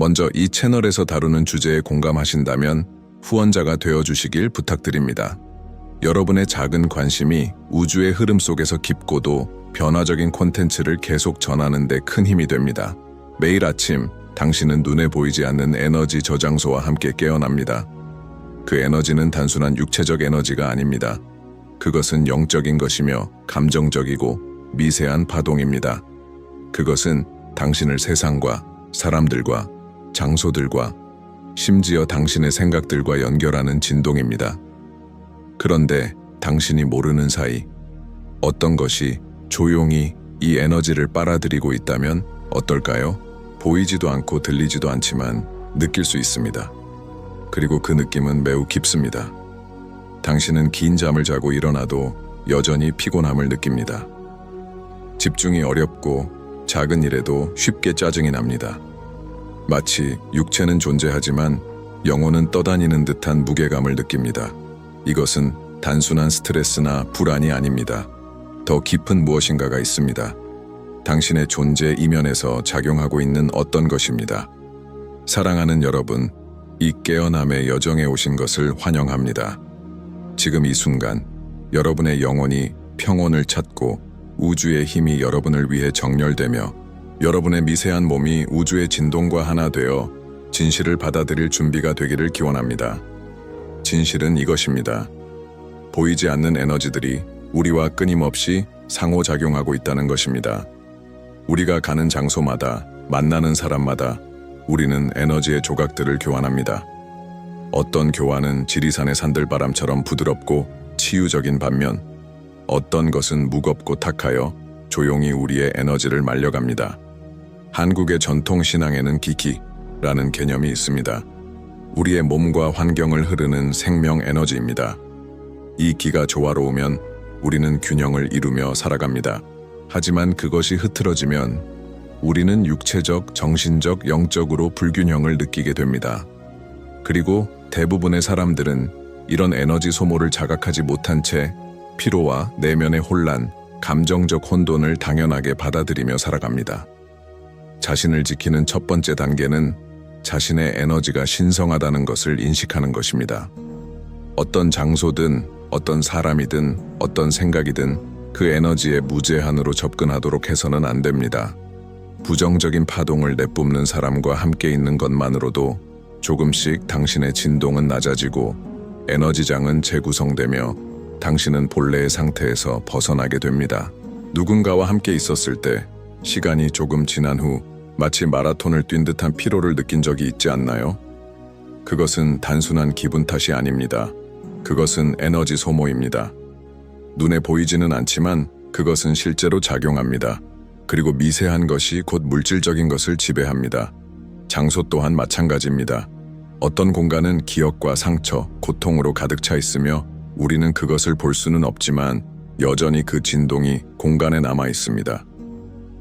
먼저 이 채널에서 다루는 주제에 공감하신다면 후원자가 되어주시길 부탁드립니다. 여러분의 작은 관심이 우주의 흐름 속에서 깊고도 변화적인 콘텐츠를 계속 전하는 데 큰 힘이 됩니다. 매일 아침 당신은 눈에 보이지 않는 에너지 저장소와 함께 깨어납니다. 그 에너지는 단순한 육체적 에너지가 아닙니다. 그것은 영적인 것이며 감정적이고 미세한 파동입니다. 그것은 당신을 세상과 사람들과 장소들과 심지어 당신의 생각들과 연결하는 진동입니다. 그런데 당신이 모르는 사이 어떤 것이 조용히 이 에너지를 빨아들이고 있다면 어떨까요? 보이지도 않고 들리지도 않지만 느낄 수 있습니다. 그리고 그 느낌은 매우 깊습니다. 당신은 긴 잠을 자고 일어나도 여전히 피곤함을 느낍니다. 집중이 어렵고 작은 일에도 쉽게 짜증이 납니다. 마치 육체는 존재하지만 영혼은 떠다니는 듯한 무게감을 느낍니다. 이것은 단순한 스트레스나 불안이 아닙니다. 더 깊은 무엇인가가 있습니다. 당신의 존재 이면에서 작용하고 있는 어떤 것입니다. 사랑하는 여러분, 이 깨어남의 여정에 오신 것을 환영합니다. 지금 이 순간, 여러분의 영혼이 평온을 찾고 우주의 힘이 여러분을 위해 정렬되며 여러분의 미세한 몸이 우주의 진동과 하나 되어 진실을 받아들일 준비가 되기를 기원합니다. 진실은 이것입니다. 보이지 않는 에너지들이 우리와 끊임없이 상호작용하고 있다는 것입니다. 우리가 가는 장소마다, 만나는 사람마다 우리는 에너지의 조각들을 교환합니다. 어떤 교환은 지리산의 산들바람처럼 부드럽고 치유적인 반면 어떤 것은 무겁고 탁하여 조용히 우리의 에너지를 말려갑니다. 한국의 전통 신앙에는 기키라는 개념이 있습니다. 우리의 몸과 환경을 흐르는 생명 에너지입니다. 이 기가 조화로우면 우리는 균형을 이루며 살아갑니다. 하지만 그것이 흐트러지면 우리는 육체적, 정신적, 영적으로 불균형을 느끼게 됩니다. 그리고 대부분의 사람들은 이런 에너지 소모를 자각하지 못한 채 피로와 내면의 혼란, 감정적 혼돈을 당연하게 받아들이며 살아갑니다. 자신을 지키는 첫 번째 단계는 자신의 에너지가 신성하다는 것을 인식하는 것입니다. 어떤 장소든 어떤 사람이든 어떤 생각이든 그 에너지에 무제한으로 접근하도록 해서는 안 됩니다. 부정적인 파동을 내뿜는 사람과 함께 있는 것만으로도 조금씩 당신의 진동은 낮아지고 에너지장은 재구성되며 당신은 본래의 상태에서 벗어나게 됩니다. 누군가와 함께 있었을 때 시간이 조금 지난 후 마치 마라톤을 뛴 듯한 피로를 느낀 적이 있지 않나요? 그것은 단순한 기분 탓이 아닙니다. 그것은 에너지 소모입니다. 눈에 보이지는 않지만 그것은 실제로 작용합니다. 그리고 미세한 것이 곧 물질적인 것을 지배합니다. 장소 또한 마찬가지입니다. 어떤 공간은 기억과 상처, 고통으로 가득 차 있으며 우리는 그것을 볼 수는 없지만 여전히 그 진동이 공간에 남아 있습니다.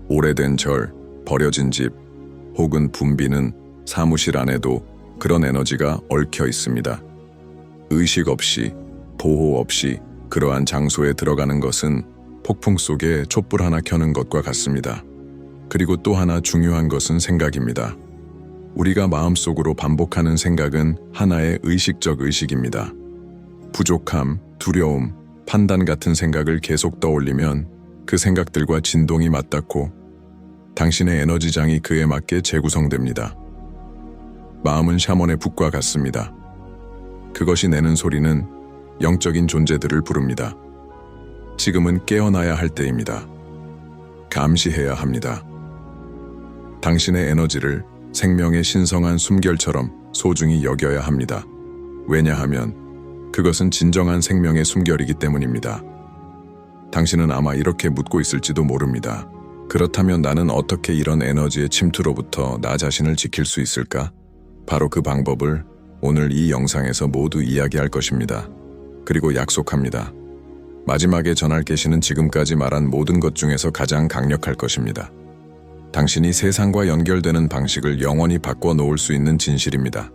오래된 절, 버려진 집, 혹은 붐비는 사무실 안에도 그런 에너지가 얽혀 있습니다. 의식 없이, 보호 없이 그러한 장소에 들어가는 것은 폭풍 속에 촛불 하나 켜는 것과 같습니다. 그리고 또 하나 중요한 것은 생각입니다. 우리가 마음속으로 반복하는 생각은 하나의 의식적 의식입니다. 부족함, 두려움, 판단 같은 생각을 계속 떠올리면 그 생각들과 진동이 맞닿고 당신의 에너지장이 그에 맞게 재구성됩니다. 마음은 샤먼의 북과 같습니다. 그것이 내는 소리는 영적인 존재들을 부릅니다. 지금은 깨어나야 할 때입니다. 감시해야 합니다. 당신의 에너지를 생명의 신성한 숨결처럼 소중히 여겨야 합니다. 왜냐하면 그것은 진정한 생명의 숨결이기 때문입니다. 당신은 아마 이렇게 묻고 있을지도 모릅니다. 그렇다면 나는 어떻게 이런 에너지의 침투로부터 나 자신을 지킬 수 있을까? 바로 그 방법을 오늘 이 영상에서 모두 이야기할 것입니다. 그리고 약속합니다. 마지막에 전할 계시는 지금까지 말한 모든 것 중에서 가장 강력할 것입니다. 당신이 세상과 연결되는 방식을 영원히 바꿔 놓을 수 있는 진실입니다.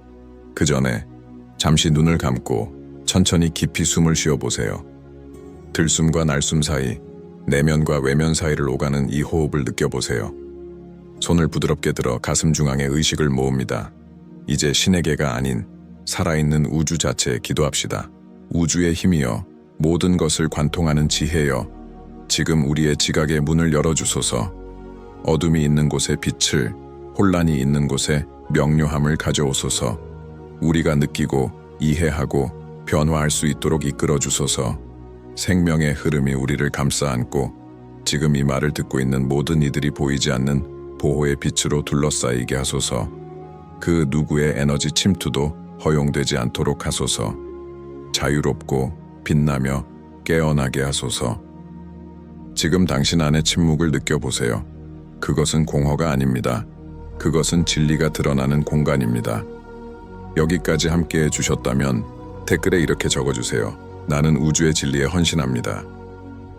그 전에 잠시 눈을 감고 천천히 깊이 숨을 쉬어 보세요. 들숨과 날숨 사이 내면과 외면 사이를 오가는 이 호흡을 느껴보세요. 손을 부드럽게 들어 가슴 중앙에 의식을 모읍니다. 이제 신에게가 아닌 살아있는 우주 자체에 기도합시다. 우주의 힘이여, 모든 것을 관통하는 지혜여, 지금 우리의 지각의 문을 열어주소서. 어둠이 있는 곳에 빛을, 혼란이 있는 곳에 명료함을 가져오소서. 우리가 느끼고 이해하고 변화할 수 있도록 이끌어 주소서. 생명의 흐름이 우리를 감싸 안고 지금 이 말을 듣고 있는 모든 이들이 보이지 않는 보호의 빛으로 둘러싸이게 하소서. 그 누구의 에너지 침투도 허용되지 않도록 하소서. 자유롭고 빛나며 깨어나게 하소서. 지금 당신 안의 침묵을 느껴보세요. 그것은 공허가 아닙니다. 그것은 진리가 드러나는 공간입니다. 여기까지 함께 해주셨다면 댓글에 이렇게 적어주세요. 나는 우주의 진리에 헌신합니다.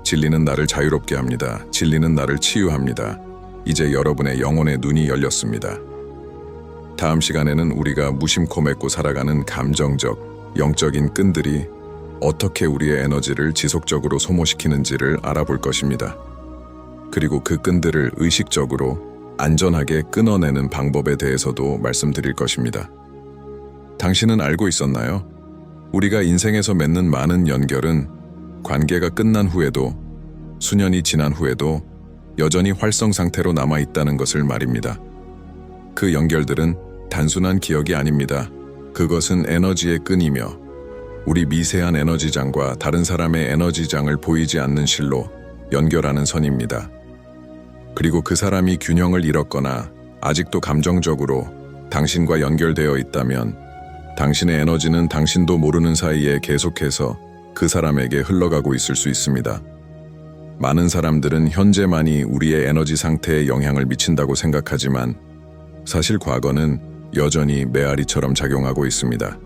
진리는 나를 자유롭게 합니다. 진리는 나를 치유합니다. 이제 여러분의 영혼의 눈이 열렸습니다. 다음 시간에는 우리가 무심코 맺고 살아가는 감정적, 영적인 끈들이 어떻게 우리의 에너지를 지속적으로 소모시키는지를 알아볼 것입니다. 그리고 그 끈들을 의식적으로 안전하게 끊어내는 방법에 대해서도 말씀드릴 것입니다. 당신은 알고 있었나요? 우리가 인생에서 맺는 많은 연결은 관계가 끝난 후에도 수년이 지난 후에도 여전히 활성 상태로 남아 있다는 것을 말입니다. 그 연결들은 단순한 기억이 아닙니다. 그것은 에너지의 끈이며 우리 미세한 에너지장과 다른 사람의 에너지장을 보이지 않는 실로 연결하는 선입니다. 그리고 그 사람이 균형을 잃었거나 아직도 감정적으로 당신과 연결되어 있다면 당신의 에너지는 당신도 모르는 사이에 계속해서 그 사람에게 흘러가고 있을 수 있습니다. 많은 사람들은 현재만이 우리의 에너지 상태에 영향을 미친다고 생각하지만 사실 과거는 여전히 메아리처럼 작용하고 있습니다.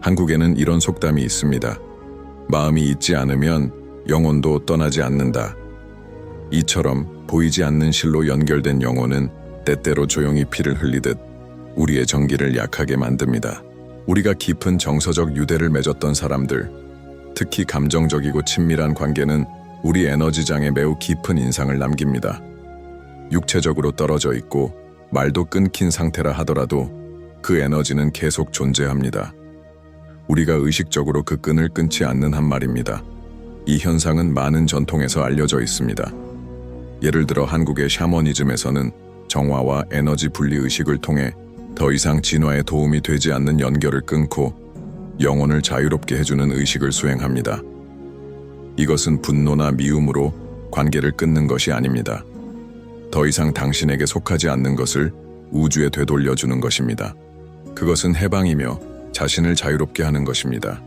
한국에는 이런 속담이 있습니다. 마음이 있지 않으면 영혼도 떠나지 않는다. 이처럼 보이지 않는 실로 연결된 영혼은 때때로 조용히 피를 흘리듯 우리의 정기를 약하게 만듭니다. 우리가 깊은 정서적 유대를 맺었던 사람들, 특히 감정적이고 친밀한 관계는 우리 에너지장에 매우 깊은 인상을 남깁니다. 육체적으로 떨어져 있고 말도 끊긴 상태라 하더라도 그 에너지는 계속 존재합니다. 우리가 의식적으로 그 끈을 끊지 않는 한 말입니다. 이 현상은 많은 전통에서 알려져 있습니다. 예를 들어 한국의 샤머니즘에서는 정화와 에너지 분리 의식을 통해 더 이상 진화에 도움이 되지 않는 연결을 끊고 영혼을 자유롭게 해주는 의식을 수행합니다. 이것은 분노나 미움으로 관계를 끊는 것이 아닙니다. 더 이상 당신에게 속하지 않는 것을 우주에 되돌려주는 것입니다. 그것은 해방이며 자신을 자유롭게 하는 것입니다.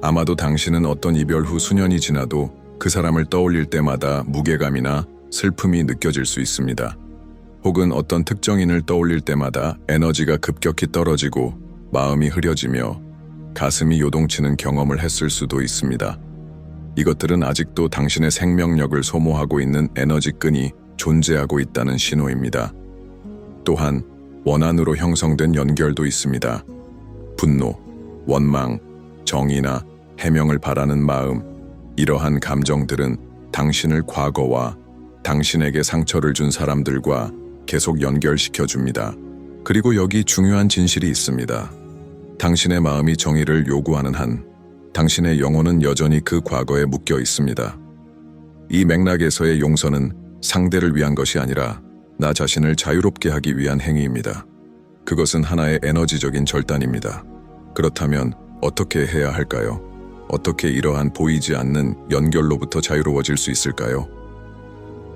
아마도 당신은 어떤 이별 후 수년이 지나도 그 사람을 떠올릴 때마다 무게감이나 슬픔이 느껴질 수 있습니다. 혹은 어떤 특정인을 떠올릴 때마다 에너지가 급격히 떨어지고 마음이 흐려지며 가슴이 요동치는 경험을 했을 수도 있습니다. 이것들은 아직도 당신의 생명력을 소모하고 있는 에너지 끈이 존재하고 있다는 신호입니다. 또한 원한으로 형성된 연결도 있습니다. 분노, 원망, 정의나 해명을 바라는 마음, 이러한 감정들은 당신을 과거와 당신에게 상처를 준 사람들과 계속 연결시켜 줍니다. 그리고 여기 중요한 진실이 있습니다. 당신의 마음이 정의를 요구하는 한, 당신의 영혼은 여전히 그 과거에 묶여 있습니다. 이 맥락에서의 용서는 상대를 위한 것이 아니라 나 자신을 자유롭게 하기 위한 행위입니다. 그것은 하나의 에너지적인 절단입니다. 그렇다면 어떻게 해야 할까요? 어떻게 이러한 보이지 않는 연결로부터 자유로워질 수 있을까요?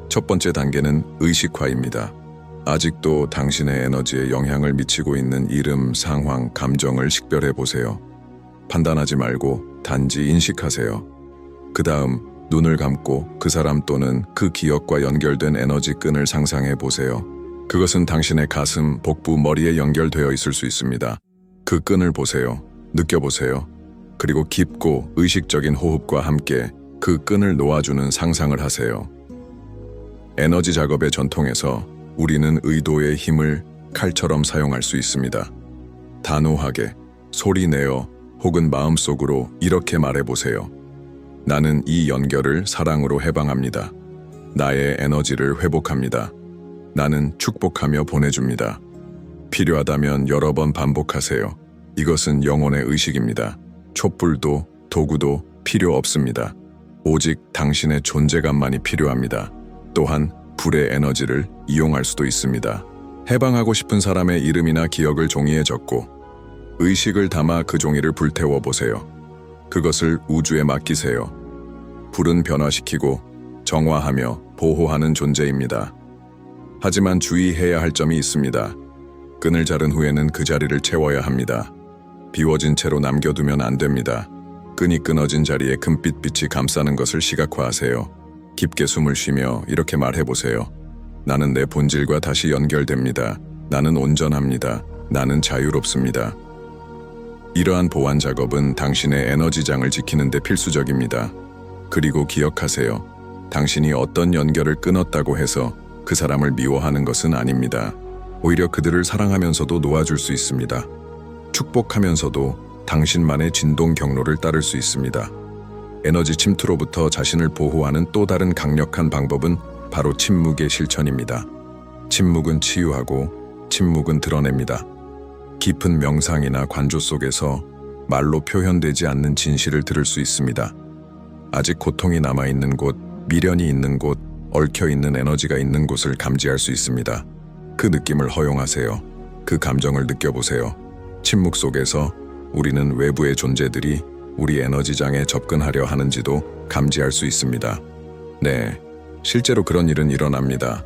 첫 번째 단계는 의식화입니다. 아직도 당신의 에너지에 영향을 미치고 있는 이름, 상황, 감정을 식별해 보세요. 판단하지 말고 단지 인식하세요. 그 다음 눈을 감고 그 사람 또는 그 기억과 연결된 에너지 끈을 상상해 보세요. 그것은 당신의 가슴, 복부, 머리에 연결되어 있을 수 있습니다. 그 끈을 보세요. 느껴보세요. 그리고 깊고 의식적인 호흡과 함께 그 끈을 놓아주는 상상을 하세요. 에너지 작업의 전통에서 우리는 의도의 힘을 칼처럼 사용할 수 있습니다. 단호하게, 소리 내어 혹은 마음속으로 이렇게 말해보세요. 나는 이 연결을 사랑으로 해방합니다. 나의 에너지를 회복합니다. 나는 축복하며 보내줍니다. 필요하다면 여러 번 반복하세요. 이것은 영혼의 의식입니다. 촛불도 도구도 필요 없습니다. 오직 당신의 존재감만이 필요합니다. 또한 불의 에너지를 이용할 수도 있습니다. 해방하고 싶은 사람의 이름이나 기억을 종이에 적고 의식을 담아 그 종이를 불태워 보세요. 그것을 우주에 맡기세요. 불은 변화시키고 정화하며 보호하는 존재입니다. 하지만 주의해야 할 점이 있습니다. 끈을 자른 후에는 그 자리를 채워야 합니다. 비워진 채로 남겨두면 안 됩니다. 끈이 끊어진 자리에 금빛 빛이 감싸는 것을 시각화하세요. 깊게 숨을 쉬며 이렇게 말해보세요. 나는 내 본질과 다시 연결됩니다. 나는 온전합니다. 나는 자유롭습니다. 이러한 보완 작업은 당신의 에너지장을 지키는 데 필수적입니다. 그리고 기억하세요. 당신이 어떤 연결을 끊었다고 해서 그 사람을 미워하는 것은 아닙니다. 오히려 그들을 사랑하면서도 놓아줄 수 있습니다. 축복하면서도 당신만의 진동 경로를 따를 수 있습니다. 에너지 침투로부터 자신을 보호하는 또 다른 강력한 방법은 바로 침묵의 실천입니다. 침묵은 치유하고 침묵은 드러냅니다. 깊은 명상이나 관조 속에서 말로 표현되지 않는 진실을 들을 수 있습니다. 아직 고통이 남아있는 곳, 미련이 있는 곳, 얽혀있는 에너지가 있는 곳을 감지할 수 있습니다. 그 느낌을 허용하세요. 그 감정을 느껴보세요. 침묵 속에서 우리는 외부의 존재들이 우리 에너지장에 접근하려 하는지도 감지할 수 있습니다. 네, 실제로 그런 일은 일어납니다.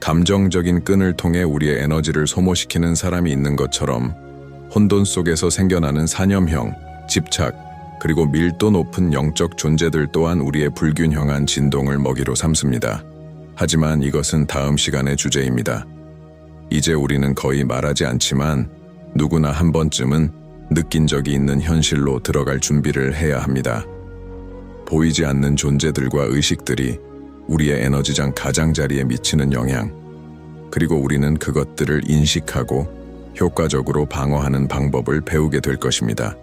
감정적인 끈을 통해 우리의 에너지를 소모시키는 사람이 있는 것처럼 혼돈 속에서 생겨나는 사념형, 집착, 그리고 밀도 높은 영적 존재들 또한 우리의 불균형한 진동을 먹이로 삼습니다. 하지만 이것은 다음 시간의 주제입니다. 이제 우리는 거의 말하지 않지만 누구나 한 번쯤은 느낀 적이 있는 현실로 들어갈 준비를 해야 합니다. 보이지 않는 존재들과 의식들이 우리의 에너지장 가장자리에 미치는 영향, 그리고 우리는 그것들을 인식하고 효과적으로 방어하는 방법을 배우게 될 것입니다.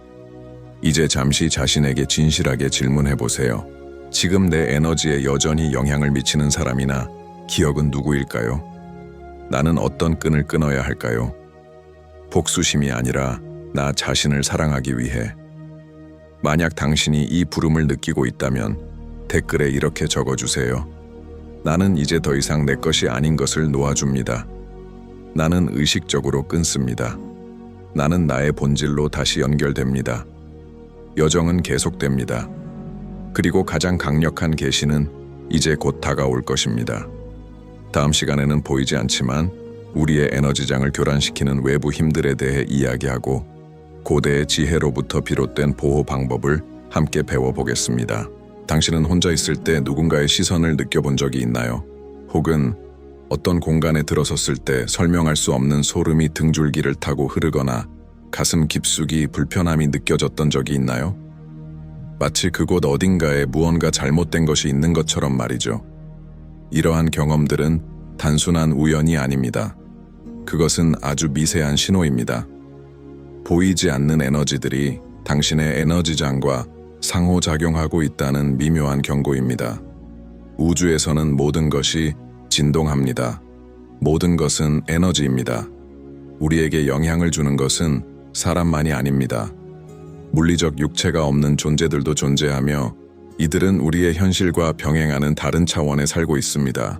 이제 잠시 자신에게 진실하게 질문해 보세요. 지금 내 에너지에 여전히 영향을 미치는 사람이나 기억은 누구일까요? 나는 어떤 끈을 끊어야 할까요? 복수심이 아니라 나 자신을 사랑하기 위해. 만약 당신이 이 부름을 느끼고 있다면 댓글에 이렇게 적어주세요. 나는 이제 더 이상 내 것이 아닌 것을 놓아줍니다. 나는 의식적으로 끊습니다. 나는 나의 본질로 다시 연결됩니다. 여정은 계속됩니다. 그리고 가장 강력한 계시는 이제 곧 다가올 것입니다. 다음 시간에는 보이지 않지만 우리의 에너지장을 교란시키는 외부 힘들에 대해 이야기하고 고대의 지혜로부터 비롯된 보호 방법을 함께 배워보겠습니다. 당신은 혼자 있을 때 누군가의 시선을 느껴본 적이 있나요? 혹은 어떤 공간에 들어섰을 때 설명할 수 없는 소름이 등줄기를 타고 흐르거나 가슴 깊숙이 불편함이 느껴졌던 적이 있나요? 마치 그곳 어딘가에 무언가 잘못된 것이 있는 것처럼 말이죠. 이러한 경험들은 단순한 우연이 아닙니다. 그것은 아주 미세한 신호입니다. 보이지 않는 에너지들이 당신의 에너지장과 상호작용하고 있다는 미묘한 경고입니다. 우주에서는 모든 것이 진동합니다. 모든 것은 에너지입니다. 우리에게 영향을 주는 것은 사람만이 아닙니다. 물리적 육체가 없는 존재들도 존재하며 이들은 우리의 현실과 병행하는 다른 차원에 살고 있습니다.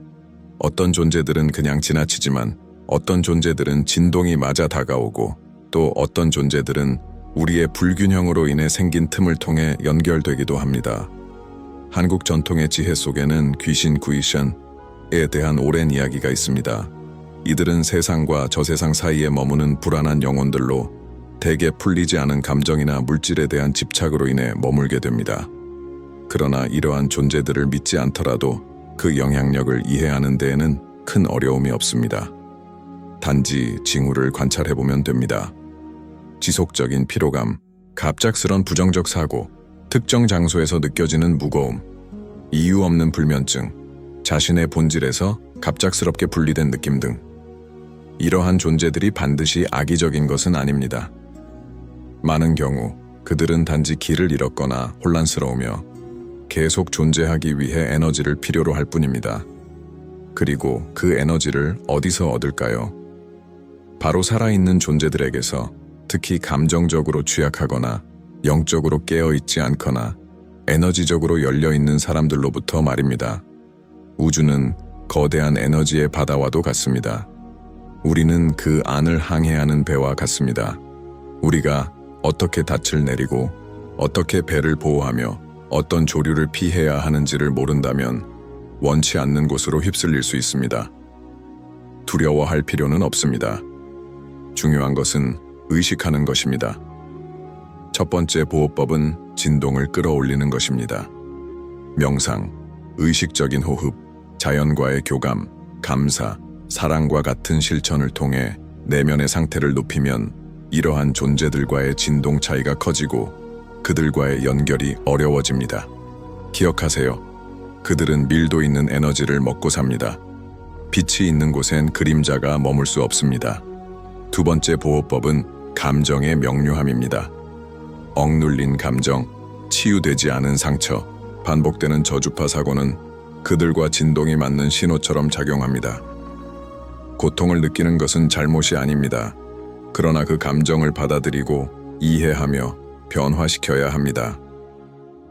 어떤 존재들은 그냥 지나치지만 어떤 존재들은 진동이 맞아 다가오고 또 어떤 존재들은 우리의 불균형으로 인해 생긴 틈을 통해 연결되기도 합니다. 한국 전통의 지혜 속에는 귀신 구이션에 대한 오랜 이야기가 있습니다. 이들은 세상과 저 세상 사이에 머무는 불안한 영혼들로 대개 풀리지 않은 감정이나 물질에 대한 집착으로 인해 머물게 됩니다. 그러나 이러한 존재들을 믿지 않더라도 그 영향력을 이해하는 데에는 큰 어려움이 없습니다. 단지 징후를 관찰해보면 됩니다. 지속적인 피로감, 갑작스런 부정적 사고, 특정 장소에서 느껴지는 무거움, 이유 없는 불면증, 자신의 본질에서 갑작스럽게 분리된 느낌 등 이러한 존재들이 반드시 악의적인 것은 아닙니다. 많은 경우 그들은 단지 길을 잃었거나 혼란스러우며 계속 존재하기 위해 에너지를 필요로 할 뿐입니다. 그리고 그 에너지를 어디서 얻을까요? 바로 살아있는 존재들에게서 특히 감정적으로 취약하거나 영적으로 깨어있지 않거나 에너지적으로 열려있는 사람들로부터 말입니다. 우주는 거대한 에너지의 바다와도 같습니다. 우리는 그 안을 항해하는 배와 같습니다. 우리가 어떻게 닻을 내리고 어떻게 배를 보호하며 어떤 조류를 피해야 하는지를 모른다면 원치 않는 곳으로 휩쓸릴 수 있습니다. 두려워할 필요는 없습니다. 중요한 것은 의식하는 것입니다. 첫 번째 보호법은 진동을 끌어올리는 것입니다. 명상, 의식적인 호흡, 자연과의 교감, 감사, 사랑과 같은 실천을 통해 내면의 상태를 높이면 이러한 존재들과의 진동 차이가 커지고 그들과의 연결이 어려워집니다. 기억하세요. 그들은 밀도 있는 에너지를 먹고 삽니다. 빛이 있는 곳엔 그림자가 머물 수 없습니다. 두 번째 보호법은 감정의 명료함입니다. 억눌린 감정, 치유되지 않은 상처, 반복되는 저주파 사고는 그들과 진동이 맞는 신호처럼 작용합니다. 고통을 느끼는 것은 잘못이 아닙니다. 그러나 그 감정을 받아들이고 이해하며 변화시켜야 합니다.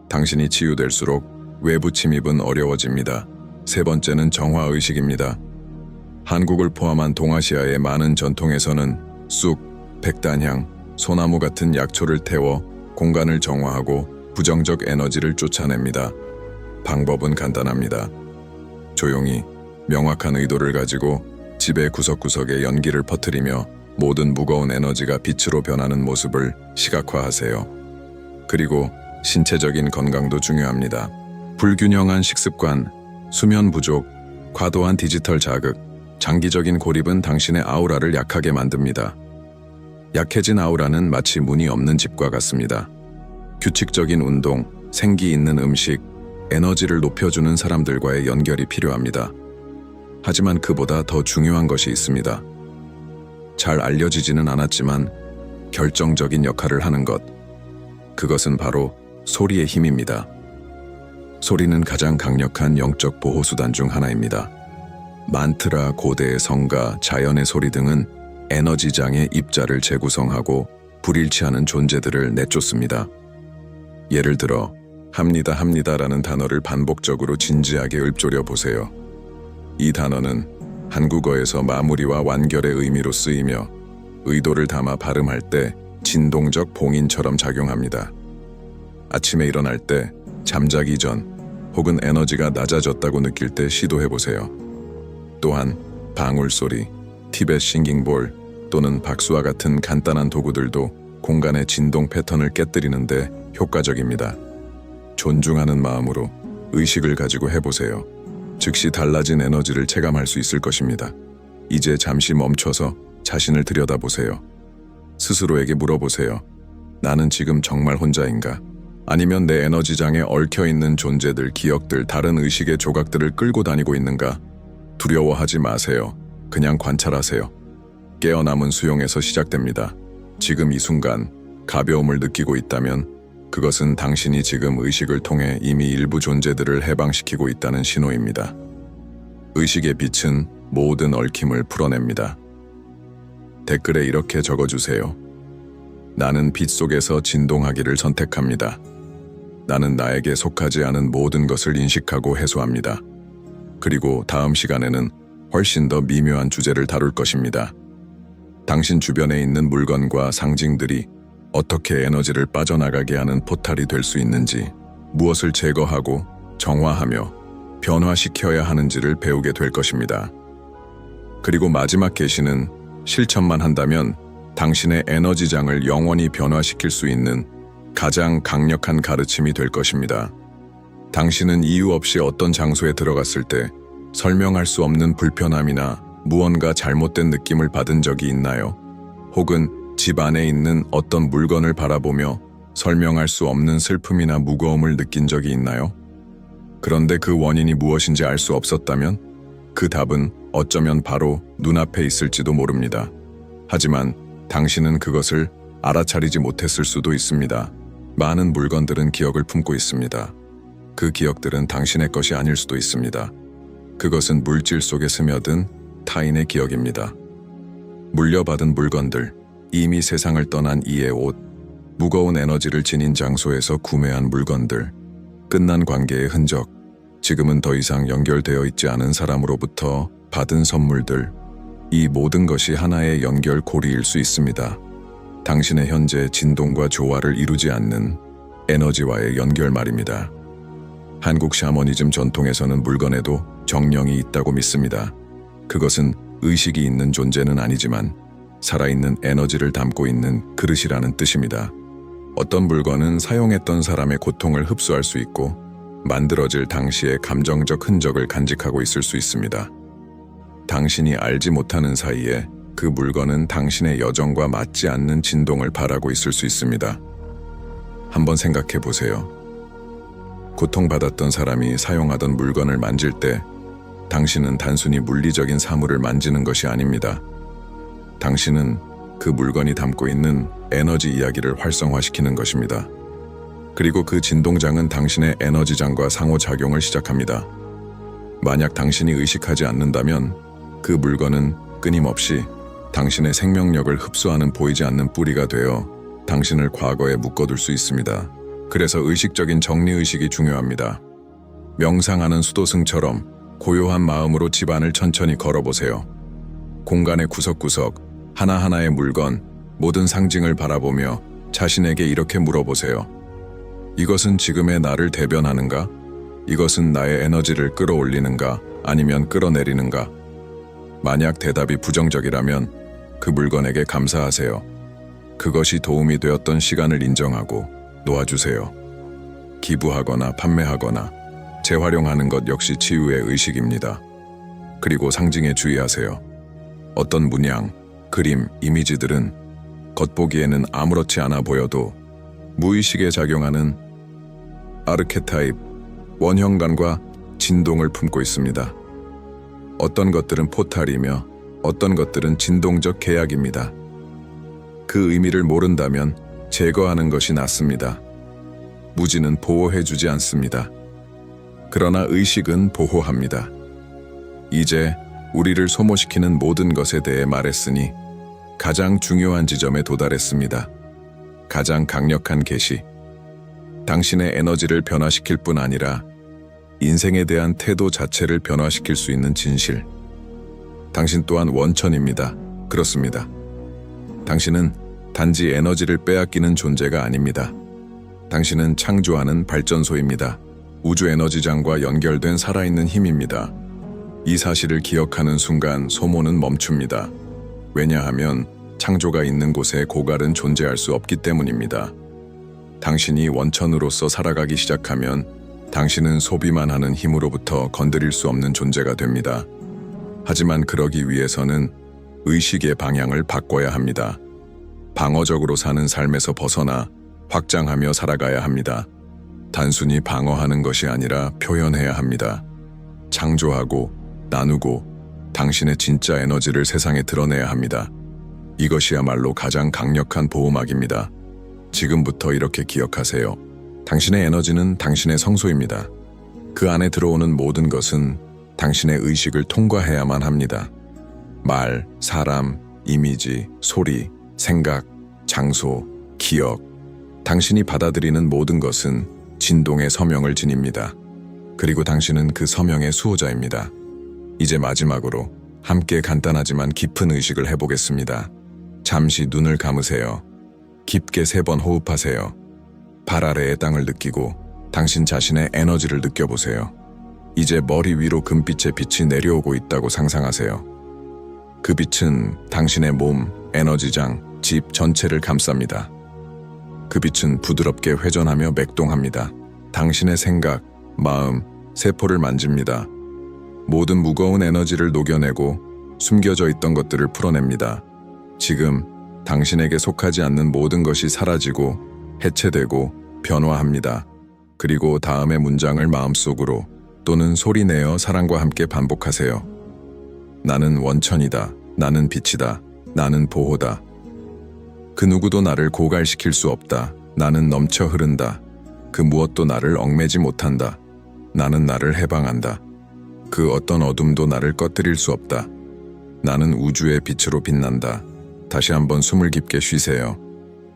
당신이 치유될수록 외부 침입은 어려워집니다. 세 번째는 정화의식입니다. 한국을 포함한 동아시아의 많은 전통에서는 쑥, 백단향, 소나무 같은 약초를 태워 공간을 정화하고 부정적 에너지를 쫓아냅니다. 방법은 간단합니다. 조용히 명확한 의도를 가지고 집의 구석구석에 연기를 퍼뜨리며 모든 무거운 에너지가 빛으로 변하는 모습을 시각화하세요. 그리고 신체적인 건강도 중요합니다. 불균형한 식습관, 수면 부족, 과도한 디지털 자극, 장기적인 고립은 당신의 아우라를 약하게 만듭니다. 약해진 아우라는 마치 문이 없는 집과 같습니다. 규칙적인 운동, 생기 있는 음식, 에너지를 높여주는 사람들과의 연결이 필요합니다. 하지만 그보다 더 중요한 것이 있습니다. 잘 알려지지는 않았지만 결정적인 역할을 하는 것. 그것은 바로 소리의 힘입니다. 소리는 가장 강력한 영적 보호수단 중 하나입니다. 만트라, 고대의 성가, 자연의 소리 등은 에너지장의 입자를 재구성하고 불일치하는 존재들을 내쫓습니다. 예를 들어 합니다 합니다라는 단어를 반복적으로 진지하게 읊조려 보세요. 이 단어는 한국어에서 마무리와 완결의 의미로 쓰이며 의도를 담아 발음할 때 진동적 봉인처럼 작용합니다. 아침에 일어날 때 잠자기 전 혹은 에너지가 낮아졌다고 느낄 때 시도해 보세요. 또한 방울 소리, 티벳 싱깅볼 또는 박수와 같은 간단한 도구들도 공간의 진동 패턴을 깨뜨리는데 효과적입니다. 존중하는 마음으로 의식을 가지고 해보세요. 즉시 달라진 에너지를 체감할 수 있을 것입니다. 이제 잠시 멈춰서 자신을 들여다보세요. 스스로에게 물어보세요. 나는 지금 정말 혼자인가? 아니면 내 에너지장에 얽혀 있는 존재들, 기억들, 다른 의식의 조각들을 끌고 다니고 있는가? 두려워하지 마세요. 그냥 관찰하세요. 깨어남은 수용에서 시작됩니다. 지금 이 순간 가벼움을 느끼고 있다면 그것은 당신이 지금 의식을 통해 이미 일부 존재들을 해방시키고 있다는 신호입니다. 의식의 빛은 모든 얽힘을 풀어냅니다. 댓글에 이렇게 적어주세요. 나는 빛 속에서 진동하기를 선택합니다. 나는 나에게 속하지 않은 모든 것을 인식하고 해소합니다. 그리고 다음 시간에는 훨씬 더 미묘한 주제를 다룰 것입니다. 당신 주변에 있는 물건과 상징들이 어떻게 에너지를 빠져나가게 하는 포탈이 될 수 있는지, 무엇을 제거하고 정화하며 변화시켜야 하는지를 배우게 될 것입니다. 그리고 마지막 계시는 실천만 한다면 당신의 에너지장을 영원히 변화시킬 수 있는 가장 강력한 가르침이 될 것입니다. 당신은 이유 없이 어떤 장소에 들어갔을 때 설명할 수 없는 불편함이나 무언가 잘못된 느낌을 받은 적이 있나요? 혹은 집 안에 있는 어떤 물건을 바라보며 설명할 수 없는 슬픔이나 무거움을 느낀 적이 있나요? 그런데 그 원인이 무엇인지 알 수 없었다면 그 답은 어쩌면 바로 눈앞에 있을지도 모릅니다. 하지만 당신은 그것을 알아차리지 못했을 수도 있습니다. 많은 물건들은 기억을 품고 있습니다. 그 기억들은 당신의 것이 아닐 수도 있습니다. 그것은 물질 속에 스며든 타인의 기억입니다. 물려받은 물건들, 이미 세상을 떠난 이의 옷, 무거운 에너지를 지닌 장소에서 구매한 물건들, 끝난 관계의 흔적, 지금은 더 이상 연결되어 있지 않은 사람으로부터 받은 선물들, 이 모든 것이 하나의 연결 고리일 수 있습니다. 당신의 현재 진동과 조화를 이루지 않는 에너지와의 연결 말입니다. 한국 샤머니즘 전통에서는 물건에도 정령이 있다고 믿습니다. 그것은 의식이 있는 존재는 아니지만 살아있는 에너지를 담고 있는 그릇이라는 뜻입니다. 어떤 물건은 사용했던 사람의 고통을 흡수할 수 있고 만들어질 당시의 감정적 흔적을 간직하고 있을 수 있습니다. 당신이 알지 못하는 사이에 그 물건은 당신의 여정과 맞지 않는 진동을 바라고 있을 수 있습니다. 한번 생각해 보세요. 고통받았던 사람이 사용하던 물건을 만질 때 당신은 단순히 물리적인 사물을 만지는 것이 아닙니다. 당신은 그 물건이 담고 있는 에너지 이야기를 활성화시키는 것입니다. 그리고 그 진동장은 당신의 에너지장과 상호작용을 시작합니다. 만약 당신이 의식하지 않는다면 그 물건은 끊임없이 당신의 생명력을 흡수하는 보이지 않는 뿌리가 되어 당신을 과거에 묶어둘 수 있습니다. 그래서 의식적인 정리의식이 중요합니다. 명상하는 수도승처럼 고요한 마음으로 집안을 천천히 걸어보세요. 공간의 구석구석, 하나하나의 물건, 모든 상징을 바라보며 자신에게 이렇게 물어보세요. 이것은 지금의 나를 대변하는가? 이것은 나의 에너지를 끌어올리는가? 아니면 끌어내리는가? 만약 대답이 부정적이라면 그 물건에게 감사하세요. 그것이 도움이 되었던 시간을 인정하고 놓아주세요. 기부하거나 판매하거나 재활용하는 것 역시 치유의 의식입니다. 그리고 상징에 주의하세요. 어떤 문양, 그림, 이미지들은 겉보기에는 아무렇지 않아 보여도 무의식에 작용하는 아르케타입, 원형관과 진동을 품고 있습니다. 어떤 것들은 포탈이며 어떤 것들은 진동적 계약입니다. 그 의미를 모른다면 제거하는 것이 낫습니다. 무지는 보호해주지 않습니다. 그러나 의식은 보호합니다. 이제 우리를 소모시키는 모든 것에 대해 말했으니 가장 중요한 지점에 도달했습니다. 가장 강력한 계시. 당신의 에너지를 변화시킬 뿐 아니라 인생에 대한 태도 자체를 변화시킬 수 있는 진실. 당신 또한 원천입니다. 그렇습니다. 당신은 단지 에너지를 빼앗기는 존재가 아닙니다. 당신은 창조하는 발전소입니다. 우주 에너지장과 연결된 살아있는 힘입니다. 이 사실을 기억하는 순간 소모는 멈춥니다. 왜냐하면 창조가 있는 곳에 고갈은 존재할 수 없기 때문입니다. 당신이 원천으로서 살아가기 시작하면 당신은 소비만 하는 힘으로부터 건드릴 수 없는 존재가 됩니다. 하지만 그러기 위해서는 의식의 방향을 바꿔야 합니다. 방어적으로 사는 삶에서 벗어나 확장하며 살아가야 합니다. 단순히 방어하는 것이 아니라 표현해야 합니다. 창조하고 나누고 당신의 진짜 에너지를 세상에 드러내야 합니다. 이것이야말로 가장 강력한 보호막입니다. 지금부터 이렇게 기억하세요. 당신의 에너지는 당신의 성소입니다. 그 안에 들어오는 모든 것은 당신의 의식을 통과해야만 합니다. 말, 사람, 이미지, 소리, 생각, 장소, 기억. 당신이 받아들이는 모든 것은 진동의 서명을 지닙니다. 그리고 당신은 그 서명의 수호자입니다. 이제 마지막으로 함께 간단하지만 깊은 의식을 해보겠습니다. 잠시 눈을 감으세요. 깊게 세 번 호흡하세요. 발 아래의 땅을 느끼고 당신 자신의 에너지를 느껴보세요. 이제 머리 위로 금빛의 빛이 내려오고 있다고 상상하세요. 그 빛은 당신의 몸, 에너지장, 집 전체를 감쌉니다. 그 빛은 부드럽게 회전하며 맥동합니다. 당신의 생각, 마음, 세포를 만집니다. 모든 무거운 에너지를 녹여내고 숨겨져 있던 것들을 풀어냅니다. 지금 당신에게 속하지 않는 모든 것이 사라지고 해체되고 변화합니다. 그리고 다음의 문장을 마음속으로 또는 소리내어 사랑과 함께 반복하세요. 나는 원천이다. 나는 빛이다. 나는 보호다. 그 누구도 나를 고갈시킬 수 없다. 나는 넘쳐 흐른다. 그 무엇도 나를 얽매지 못한다. 나는 나를 해방한다. 그 어떤 어둠도 나를 꺼뜨릴 수 없다. 나는 우주의 빛으로 빛난다. 다시 한번 숨을 깊게 쉬세요.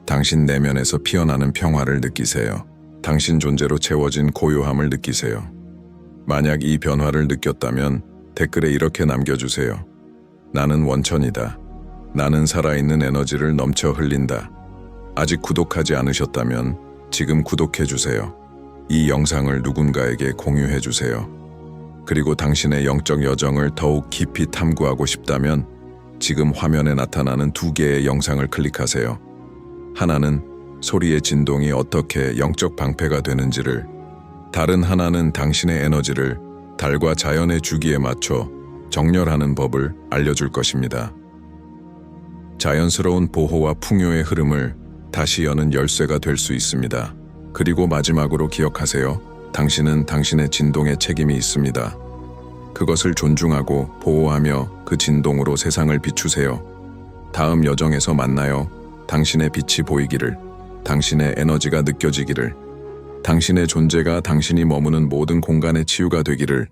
당신 내면에서 피어나는 평화를 느끼세요. 당신 존재로 채워진 고요함을 느끼세요. 만약 이 변화를 느꼈다면 댓글에 이렇게 남겨주세요. 나는 원천이다. 나는 살아있는 에너지를 넘쳐 흘린다. 아직 구독하지 않으셨다면 지금 구독해 주세요. 이 영상을 누군가에게 공유해 주세요. 그리고 당신의 영적 여정을 더욱 깊이 탐구하고 싶다면 지금 화면에 나타나는 두 개의 영상을 클릭하세요. 하나는 소리의 진동이 어떻게 영적 방패가 되는지를, 다른 하나는 당신의 에너지를 달과 자연의 주기에 맞춰 정렬하는 법을 알려줄 것입니다. 자연스러운 보호와 풍요의 흐름을 다시 여는 열쇠가 될 수 있습니다. 그리고 마지막으로 기억하세요. 당신은 당신의 진동에 책임이 있습니다. 그것을 존중하고 보호하며 그 진동으로 세상을 비추세요. 다음 여정에서 만나요. 당신의 빛이 보이기를, 당신의 에너지가 느껴지기를, 당신의 존재가 당신이 머무는 모든 공간의 치유가 되기를